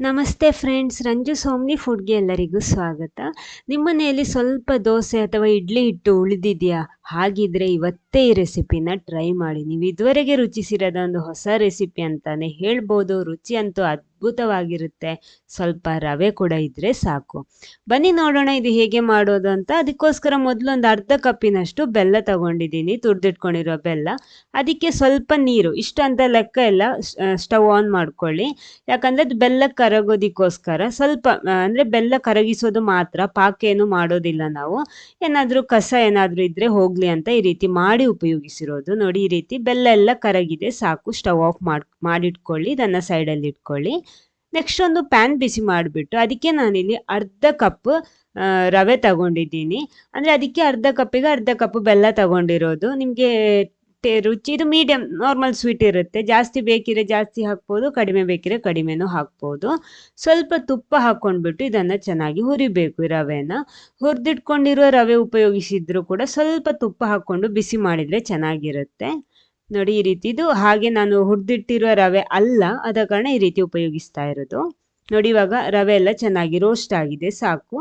ನಮಸ್ತೆ ಫ್ರೆಂಡ್ಸ್, ರಂಜು ಸೋಮ್ನಿ ಫುಡ್ಗೆ ಎಲ್ಲರಿಗೂ ಸ್ವಾಗತ. ನಿಮ್ಮ ಮನೆಯಲ್ಲಿ ಸ್ವಲ್ಪ ದೋಸೆ ಅಥವಾ ಇಡ್ಲಿ ಹಿಟ್ಟು ಉಳಿದಿದೆಯಾ? ಹಾಗಿದ್ರೆ ಇವತ್ತೇ ಈ ರೆಸಿಪಿನ ಟ್ರೈ ಮಾಡಿ. ನೀವು ಇದುವರೆಗೆ ರುಚಿಸಿರದ ಒಂದು ಹೊಸ ರೆಸಿಪಿ ಅಂತಾನೆ ಹೇಳ್ಬೋದು. ರುಚಿ ಅಂತೂ ಅದ್ಭುತವಾಗಿರುತ್ತೆ. ಸ್ವಲ್ಪ ರವೆ ಕೂಡ ಇದ್ರೆ ಸಾಕು. ಬನ್ನಿ ನೋಡೋಣ ಇದು ಹೇಗೆ ಮಾಡೋದು ಅಂತ. ಅದಕ್ಕೋಸ್ಕರ ಮೊದಲು ಒಂದು ಅರ್ಧ ಕಪ್ಪಿನಷ್ಟು ಬೆಲ್ಲ ತಗೊಂಡಿದ್ದೀನಿ, ತುರ್ದಿಟ್ಕೊಂಡಿರೋ ಬೆಲ್ಲ. ಅದಕ್ಕೆ ಸ್ವಲ್ಪ ನೀರು, ಇಷ್ಟು ಅಂತ ಲೆಕ್ಕ ಎಲ್ಲ ಸ್ಟವ್ ಆನ್ ಮಾಡ್ಕೊಳ್ಳಿ. ಯಾಕಂದ್ರೆ ಅದು ಬೆಲ್ಲ ಕರಗೋದಕ್ಕೋಸ್ಕರ, ಸ್ವಲ್ಪ ಅಂದ್ರೆ ಬೆಲ್ಲ ಕರಗಿಸೋದು ಮಾತ್ರ ಪಾಕ ಏನು ಮಾಡೋದಿಲ್ಲ ನಾವು. ಏನಾದರೂ ಕಸ ಏನಾದರೂ ಇದ್ರೆ ಹೋಗ್ಲಿ ಅಂತ ಈ ರೀತಿ ಮಾಡಿ ಉಪಯೋಗಿಸಿರೋದು. ನೋಡಿ ಈ ರೀತಿ ಬೆಲ್ಲ ಎಲ್ಲ ಕರಗಿದೆ, ಸಾಕು. ಸ್ಟವ್ ಆಫ್ ಮಾಡಿ, ಮಾಡಿಟ್ಕೊಳ್ಳಿ, ಇದನ್ನು ಸೈಡಲ್ಲಿ ಇಟ್ಕೊಳ್ಳಿ. ನೆಕ್ಸ್ಟ್ ಒಂದು ಪ್ಯಾನ್ ಬಿಸಿ ಮಾಡಿಬಿಟ್ಟು ಅದಕ್ಕೆ ನಾನಿಲ್ಲಿ ಅರ್ಧ ಕಪ್ ರವೆ ತಗೊಂಡಿದ್ದೀನಿ. ಅಂದರೆ ಅದಕ್ಕೆ ಅರ್ಧ ಕಪ್ಪಿಗೆ ಅರ್ಧ ಕಪ್ ಬೆಲ್ಲ ತಗೊಂಡಿರೋದು. ನಿಮಗೆ ರುಚಿ, ಇದು ಮೀಡಿಯಂ ನಾರ್ಮಲ್ ಸ್ವೀಟ್ ಇರುತ್ತೆ. ಜಾಸ್ತಿ ಬೇಕಿದ್ರೆ ಜಾಸ್ತಿ ಹಾಕ್ಬೋದು, ಕಡಿಮೆ ಬೇಕಿದ್ರೆ ಕಡಿಮೆನೂ ಹಾಕ್ಬೋದು. ಸ್ವಲ್ಪ ತುಪ್ಪ ಹಾಕ್ಕೊಂಡ್ಬಿಟ್ಟು ಇದನ್ನು ಚೆನ್ನಾಗಿ ಹುರಿಬೇಕು ರವೆನ. ಹುರಿದಿಟ್ಕೊಂಡಿರೋ ರವೆ ಉಪಯೋಗಿಸಿದ್ರು ಕೂಡ ಸ್ವಲ್ಪ ತುಪ್ಪ ಹಾಕ್ಕೊಂಡು ಬಿಸಿ ಮಾಡಿದರೆ ಚೆನ್ನಾಗಿರುತ್ತೆ. ನೋಡಿ, ಈ ರೀತಿ ಇದು ಹಾಗೆ ನಾನು ಹುರಿದಿಟ್ಟಿರುವ ರವೆ ಅಲ್ಲ ಆದ ಕಾರಣ ಈ ರೀತಿ ಉಪಯೋಗಿಸ್ತಾ ಇರೋದು. ನೋಡಿ, ಇವಾಗ ರವೆ ಎಲ್ಲ ಚೆನ್ನಾಗಿ ರೋಸ್ಟ್ ಆಗಿದೆ, ಸಾಕು.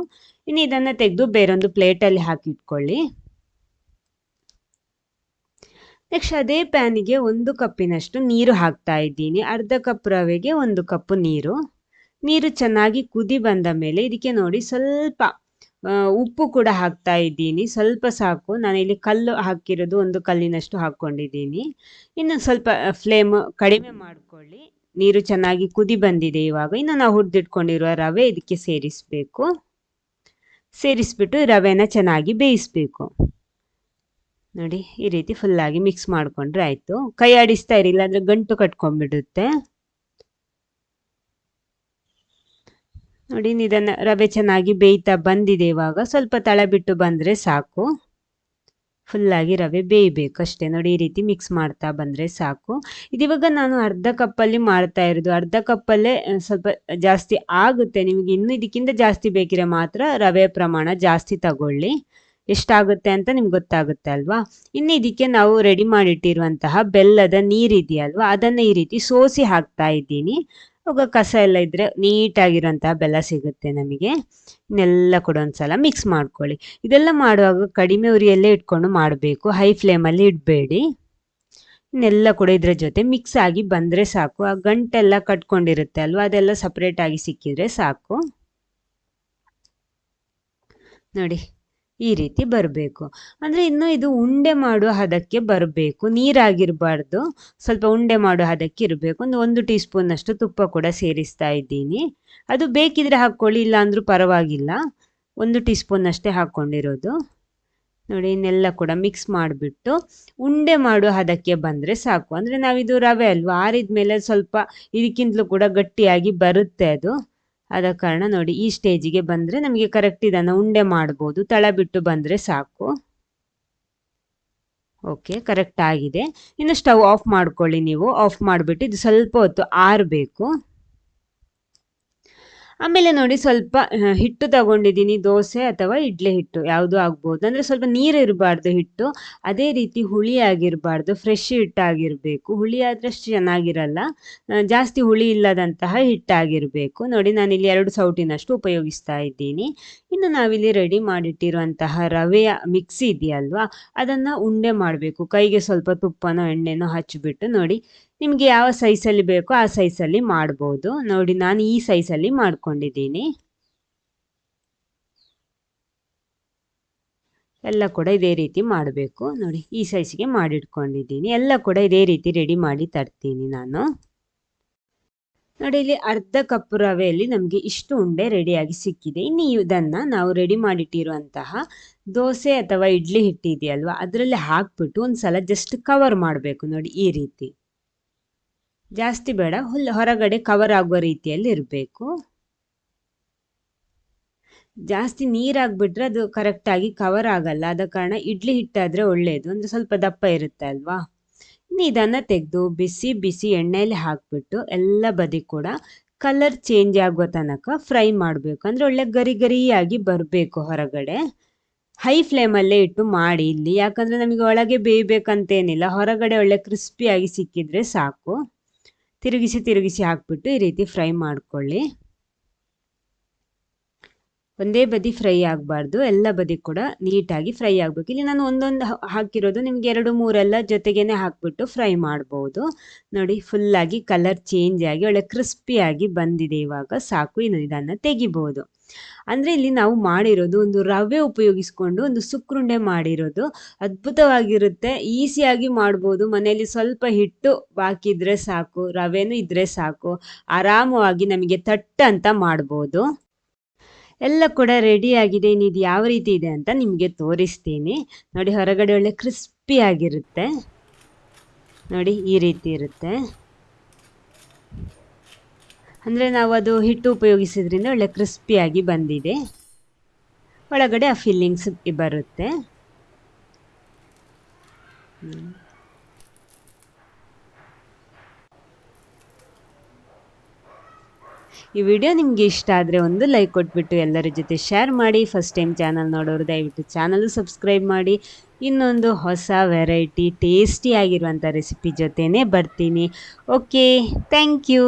ಇನ್ನು ಇದನ್ನು ತೆಗೆದು ಬೇರೊಂದು ಪ್ಲೇಟಲ್ಲಿ ಹಾಕಿಟ್ಕೊಳ್ಳಿ. ನೆಕ್ಸ್ಟ್ ಅದೇ ಪ್ಯಾನಿಗೆ ಒಂದು ಕಪ್ಪಿನಷ್ಟು ನೀರು ಹಾಕ್ತಾ ಇದ್ದೀನಿ. ಅರ್ಧ ಕಪ್ ರವೆಗೆ ಒಂದು ಕಪ್ ನೀರು. ನೀರು ಚೆನ್ನಾಗಿ ಕುದಿ ಬಂದ ಮೇಲೆ ಇದಕ್ಕೆ ನೋಡಿ ಸ್ವಲ್ಪ ಉಪ್ಪು ಕೂಡ ಹಾಕ್ತಾ ಇದ್ದೀನಿ. ಸ್ವಲ್ಪ ಸಾಕು. ನಾನು ಇಲ್ಲಿ ಕಲ್ಲು ಹಾಕಿರೋದು ಒಂದು ಕಲ್ಲಿನಷ್ಟು ಹಾಕ್ಕೊಂಡಿದ್ದೀನಿ. ಇನ್ನೊಂದು ಸ್ವಲ್ಪ ಫ್ಲೇಮ್ ಕಡಿಮೆ ಮಾಡಿಕೊಳ್ಳಿ. ನೀರು ಚೆನ್ನಾಗಿ ಕುದಿ ಬಂದಿದೆ ಇವಾಗ. ಇನ್ನು ನಾವು ಹುರಿದಿಟ್ಕೊಂಡಿರುವ ರವೆ ಇದಕ್ಕೆ ಸೇರಿಸಬೇಕು. ಸೇರಿಸ್ಬಿಟ್ಟು ರವೆನ ಚೆನ್ನಾಗಿ ಬೇಯಿಸಬೇಕು. ನೋಡಿ, ಈ ರೀತಿ ಫುಲ್ಲಾಗಿ ಮಿಕ್ಸ್ ಮಾಡಿಕೊಂಡ್ರೆ ಆಯಿತು. ಕೈ ಆಡಿಸ್ತಾ ಇರಿ ಅಂದರೆ ಗಂಟು ಕಟ್ಕೊಂಡ್ಬಿಡುತ್ತೆ. ನೋಡಿ, ನಿಧಾನ ರವೆ ಚೆನ್ನಾಗಿ ಬೇಯ್ತಾ ಬಂದಿದೆ ಇವಾಗ. ಸ್ವಲ್ಪ ತಳ ಬಿಟ್ಟು ಬಂದರೆ ಸಾಕು. ಫುಲ್ಲಾಗಿ ರವೆ ಬೇಯಬೇಕು ಅಷ್ಟೇ. ನೋಡಿ, ಈ ರೀತಿ ಮಿಕ್ಸ್ ಮಾಡ್ತಾ ಬಂದರೆ ಸಾಕು. ಇದಿವಾಗ ನಾನು ಅರ್ಧ ಕಪ್ಪಲ್ಲಿ ಮಾಡ್ತಾ ಇರೋದು. ಅರ್ಧ ಕಪ್ಪಲ್ಲೇ ಸ್ವಲ್ಪ ಜಾಸ್ತಿ ಆಗುತ್ತೆ. ನಿಮಗೆ ಇನ್ನೂ ಇದಕ್ಕಿಂತ ಜಾಸ್ತಿ ಬೇಕಿರೋ ಮಾತ್ರ ರವೆ ಪ್ರಮಾಣ ಜಾಸ್ತಿ ತಗೊಳ್ಳಿ. ಎಷ್ಟಾಗುತ್ತೆ ಅಂತ ನಿಮ್ಗೆ ಗೊತ್ತಾಗುತ್ತೆ ಅಲ್ವಾ? ಇನ್ನು ಇದಕ್ಕೆ ನಾವು ರೆಡಿ ಮಾಡಿಟ್ಟಿರುವಂತಹ ಬೆಲ್ಲದ ನೀರಿದೆಯಲ್ವಾ? ಅದನ್ನು ಈ ರೀತಿ ಸೋಸಿ ಹಾಕ್ತಾ ಇದ್ದೀನಿ. ಅವಾಗ ಕಸ ಎಲ್ಲ ಇದ್ರೆ ನೀಟಾಗಿರೋಂತಹ ಬೆಲ್ಲ ಸಿಗುತ್ತೆ ನಮಗೆ. ಇನ್ನೆಲ್ಲ ಕೂಡ ಒಂದ್ಸಲ ಮಿಕ್ಸ್ ಮಾಡ್ಕೊಳ್ಳಿ. ಇದೆಲ್ಲ ಮಾಡುವಾಗ ಕಡಿಮೆ ಉರಿಯಲ್ಲೇ ಇಟ್ಕೊಂಡು ಮಾಡಬೇಕು. ಹೈ ಫ್ಲೇಮಲ್ಲಿ ಇಡಬೇಡಿ. ಇನ್ನೆಲ್ಲ ಕೂಡ ಇದ್ರ ಜೊತೆ ಮಿಕ್ಸ್ ಆಗಿ ಬಂದರೆ ಸಾಕು. ಆ ಗಂಟೆಲ್ಲ ಕಟ್ಕೊಂಡಿರುತ್ತೆ ಅಲ್ವಾ? ಅದೆಲ್ಲ ಸಪ್ರೇಟ್ ಆಗಿ ಸಿಕ್ಕಿದ್ರೆ ಸಾಕು. ನೋಡಿ. ಈ ರೀತಿ ಬರಬೇಕು. ಅಂದರೆ ಇನ್ನು ಇದು ಉಂಡೆ ಮಾಡುವ ಹದಕ್ಕೆ ಬರಬೇಕು. ನೀರಾಗಿರಬಾರ್ದು. ಸ್ವಲ್ಪ ಉಂಡೆ ಮಾಡುವ ಹದಕ್ಕೆ ಇರಬೇಕು. ಒಂದು ಒಂದು ಟೀ ಸ್ಪೂನಷ್ಟು ತುಪ್ಪ ಕೂಡ ಸೇರಿಸ್ತಾ ಇದ್ದೀನಿ. ಅದು ಬೇಕಿದ್ರೆ ಹಾಕ್ಕೊಳ್ಳಿ ಇಲ್ಲ ಅಂದರೂ ಪರವಾಗಿಲ್ಲ. ಒಂದು ಟೀ ಸ್ಪೂನಷ್ಟೇ ಹಾಕ್ಕೊಂಡಿರೋದು. ನೋಡಿ, ಇನ್ನೆಲ್ಲ ಕೂಡ ಮಿಕ್ಸ್ ಮಾಡಿಬಿಟ್ಟು ಉಂಡೆ ಮಾಡುವ ಹದಕ್ಕೆ ಬಂದರೆ ಸಾಕು. ಅಂದರೆ ನಾವಿದು ರವೆ ಅಲ್ವಾ? ಆರಿದ ಮೇಲೆ ಸ್ವಲ್ಪ ಇದಕ್ಕಿಂತಲೂ ಕೂಡ ಗಟ್ಟಿಯಾಗಿ ಬರುತ್ತೆ ಅದು. ಆದ ಕಾರಣ ನೋಡಿ ಈ ಸ್ಟೇಜಿಗೆ ಬಂದರೆ ನಮಗೆ ಕರೆಕ್ಟ್ ಇದನ್ನು ಉಂಡೆ ಮಾಡ್ಬೋದು, ತಳ ಬಿಟ್ಟು ಬಂದರೆ ಸಾಕು. ಓಕೆ ಕರೆಕ್ಟ್ ಆಗಿದೆ. ಇನ್ನು ಸ್ಟವ್ ಆಫ್ ಮಾಡ್ಕೊಳ್ಳಿ ನೀವು. ಆಫ್ ಮಾಡಿಬಿಟ್ಟು ಇದು ಸ್ವಲ್ಪ ಹೊತ್ತು ಆರಬೇಕು. ಆಮೇಲೆ ನೋಡಿ ಸ್ವಲ್ಪ ಹಿಟ್ಟು ತಗೊಂಡಿದ್ದೀನಿ, ದೋಸೆ ಅಥವಾ ಇಡ್ಲಿ ಹಿಟ್ಟು, ಯಾವುದು ಆಗ್ಬೋದು. ಅಂದರೆ ಸ್ವಲ್ಪ ನೀರು ಇರಬಾರ್ದು ಹಿಟ್ಟು, ಅದೇ ರೀತಿ ಹುಳಿ ಆಗಿರಬಾರ್ದು ಫ್ರೆಶ್ ಹಿಟ್ಟಾಗಿರಬೇಕು ಹುಳಿ ಆದಷ್ಟು ಚೆನ್ನಾಗಿರಲ್ಲ. ಜಾಸ್ತಿ ಹುಳಿ ಇಲ್ಲದಂತಹ ಹಿಟ್ಟಾಗಿರಬೇಕು ನೋಡಿ ನಾನಿಲ್ಲಿ ಎರಡು ಸೌಟಿನಷ್ಟು ಉಪಯೋಗಿಸ್ತಾ ಇದ್ದೀನಿ. ಇನ್ನು ನಾವಿಲ್ಲಿ ರೆಡಿ ಮಾಡಿಟ್ಟಿರುವಂತಹ ರವೆಯ ಮಿಕ್ಸಿ ಇದೆಯಲ್ವಾ, ಅದನ್ನು ಉಂಡೆ ಮಾಡಬೇಕು. ಕೈಗೆ ಸ್ವಲ್ಪ ತುಪ್ಪನೋ, ಎಣ್ಣೆನೋ ಹಚ್ಚಿಬಿಟ್ಟು ನೋಡಿ ನಿಮಗೆ ಯಾವ ಸೈಜಲ್ಲಿ ಬೇಕೋ ಆ ಸೈಜಲ್ಲಿ ಮಾಡ್ಬೋದು. ನೋಡಿ, ನಾನು ಈ ಸೈಜಲ್ಲಿ ಮಾಡ್ಕೊಂಡಿದ್ದೀನಿ. ಎಲ್ಲ ಕೂಡ ಇದೇ ರೀತಿ ಮಾಡಬೇಕು. ನೋಡಿ, ಈ ಸೈಜ್ಗೆ ಮಾಡಿಟ್ಕೊಂಡಿದ್ದೀನಿ. ಎಲ್ಲ ಕೂಡ ಇದೇ ರೀತಿ ರೆಡಿ ಮಾಡಿ ತರ್ತೀನಿ ನಾನು. ನೋಡಿ, ಇಲ್ಲಿ ಅರ್ಧ ಕಪ್ ರವೆಯಲ್ಲಿ ನಮಗೆ ಇಷ್ಟು ಉಂಡೆ ರೆಡಿಯಾಗಿ ಸಿಕ್ಕಿದೆ. ಇನ್ನು ಇದನ್ನು ನಾವು ರೆಡಿ ಮಾಡಿಟ್ಟಿರುವಂತಹ ದೋಸೆ ಅಥವಾ ಇಡ್ಲಿ ಹಿಟ್ಟಿದೆಯಲ್ವ, ಅದರಲ್ಲಿ ಹಾಕ್ಬಿಟ್ಟು ಒಂದು ಸಲ ಜಸ್ಟ್ ಕವರ್ ಮಾಡಬೇಕು ನೋಡಿ ಈ ರೀತಿ. ಜಾಸ್ತಿ ಬೇಡ. ಹುಲ್ಲು ಹೊರಗಡೆ ಕವರ್ ಆಗುವ ರೀತಿಯಲ್ಲಿ ಇರಬೇಕು. ಜಾಸ್ತಿ ನೀರಾಗ್ಬಿಟ್ರೆ ಅದು ಕರೆಕ್ಟಾಗಿ ಕವರ್ ಆಗಲ್ಲ. ಆದ ಕಾರಣ ಇಡ್ಲಿ ಹಿಟ್ಟಾದರೆ ಒಳ್ಳೆಯದು ಅಂದರೆ ಸ್ವಲ್ಪ ದಪ್ಪ ಇರುತ್ತೆ ಅಲ್ವಾ? ಇನ್ನು ಇದನ್ನು ತೆಗೆದು ಬಿಸಿ ಬಿಸಿ ಎಣ್ಣೆಯಲ್ಲಿ ಹಾಕಿಬಿಟ್ಟು ಎಲ್ಲ ಬದಿ ಕೂಡ ಕಲರ್ ಚೇಂಜ್ ಆಗುವ ತನಕ ಫ್ರೈ ಮಾಡಬೇಕು. ಅಂದರೆ ಒಳ್ಳೆ ಗರಿ ಗರಿಯಾಗಿ ಬರಬೇಕು ಹೊರಗಡೆ. ಹೈ ಫ್ಲೇಮಲ್ಲೇ ಇಟ್ಟು ಮಾಡಿ ಇಲ್ಲಿ. ಯಾಕಂದರೆ ನಮಗೆ ಒಳಗೆ ಬೇಯಬೇಕಂತೇನಿಲ್ಲ. ಹೊರಗಡೆ ಒಳ್ಳೆ ಕ್ರಿಸ್ಪಿಯಾಗಿ ಸಿಕ್ಕಿದ್ರೆ ಸಾಕು. ತಿರುಗಿಸಿ ತಿರುಗಿಸಿ ಹಾಕ್ಬಿಟ್ಟು ಈ ರೀತಿ ಫ್ರೈ ಮಾಡಿಕೊಳ್ಳಿ. ಒಂದೇ ಬದಿ ಫ್ರೈ ಆಗಬಾರ್ದು. ಎಲ್ಲ ಬದಿ ಕೂಡ ನೀಟಾಗಿ ಫ್ರೈ ಆಗಬೇಕು. ಇಲ್ಲಿ ನಾನು ಒಂದೊಂದು ಹಾಕಿರೋದು ನಿಮ್ಗೆ ಎರಡು ಮೂರೆಲ್ಲ ಜೊತೆಗೇನೆ ಹಾಕ್ಬಿಟ್ಟು ಫ್ರೈ ಮಾಡ್ಬೋದು. ನೋಡಿ ಫುಲ್ಲಾಗಿ ಕಲರ್ ಚೇಂಜ್ ಆಗಿ, ಒಳ್ಳೆ ಕ್ರಿಸ್ಪಿಯಾಗಿ ಬಂದಿದೆ ಇವಾಗ. ಸಾಕು, ಇನ್ನು ಇದನ್ನು ತೆಗಿಬೋದು. ಅಂದರೆ ಇಲ್ಲಿ ನಾವು ಮಾಡಿರೋದು ಒಂದು ರವೆ ಉಪಯೋಗಿಸ್ಕೊಂಡು ಒಂದು ಸುಕ್ರುಂಡೆ ಮಾಡಿರೋದು. ಅದ್ಭುತವಾಗಿರುತ್ತೆ. ಈಸಿಯಾಗಿ ಮಾಡ್ಬೋದು. ಮನೆಯಲ್ಲಿ ಸ್ವಲ್ಪ ಹಿಟ್ಟು ಬಾಕಿದ್ರೆ ಸಾಕು, ರವೆನೂ ಇದ್ರೆ ಸಾಕು. ಆರಾಮವಾಗಿ ನಮಗೆ ತಟ್ಟ ಅಂತ ಮಾಡ್ಬೋದು. ಎಲ್ಲ ಕೂಡ ರೆಡಿ ಆಗಿದೆ. ಇನ್ನು ಇದು ಯಾವ ರೀತಿ ಇದೆ ಅಂತ ನಿಮಗೆ ತೋರಿಸ್ತೀನಿ. ನೋಡಿ, ಹೊರಗಡೆ ಒಳ್ಳೆ ಕ್ರಿಸ್ಪಿ ಆಗಿರುತ್ತೆ. ನೋಡಿ, ಈ ರೀತಿ ಇರುತ್ತೆ. ಅಂದರೆ ನಾವು ಅದು ಹಿಟ್ಟು ಉಪಯೋಗಿಸಿದ್ರಿಂದ ಒಳ್ಳೆ ಕ್ರಿಸ್ಪಿಯಾಗಿ ಬಂದಿದೆ. ಒಳಗಡೆ ಆ ಫಿಲ್ಲಿಂಗ್ಸ್ ಬರುತ್ತೆ. ಈ ವಿಡಿಯೋ ನಿಮಗೆ ಇಷ್ಟ ಆದರೆ ಒಂದು ಲೈಕ್ ಕೊಟ್ಬಿಟ್ಟು ಎಲ್ಲರ ಜೊತೆ ಶೇರ್ ಮಾಡಿ. ಫಸ್ಟ್ ಟೈಮ್ ಚಾನಲ್ ನೋಡೋರು ದಯವಿಟ್ಟು ಚಾನಲ್ ಸಬ್ಸ್ಕ್ರೈಬ್ ಮಾಡಿ. ಇನ್ನೊಂದು ಹೊಸ ವೆರೈಟಿ ಟೇಸ್ಟಿ ಆಗಿರುವಂಥ ರೆಸಿಪಿ ಜೊತೆನೇ ಬರ್ತೀನಿ. Okay thank you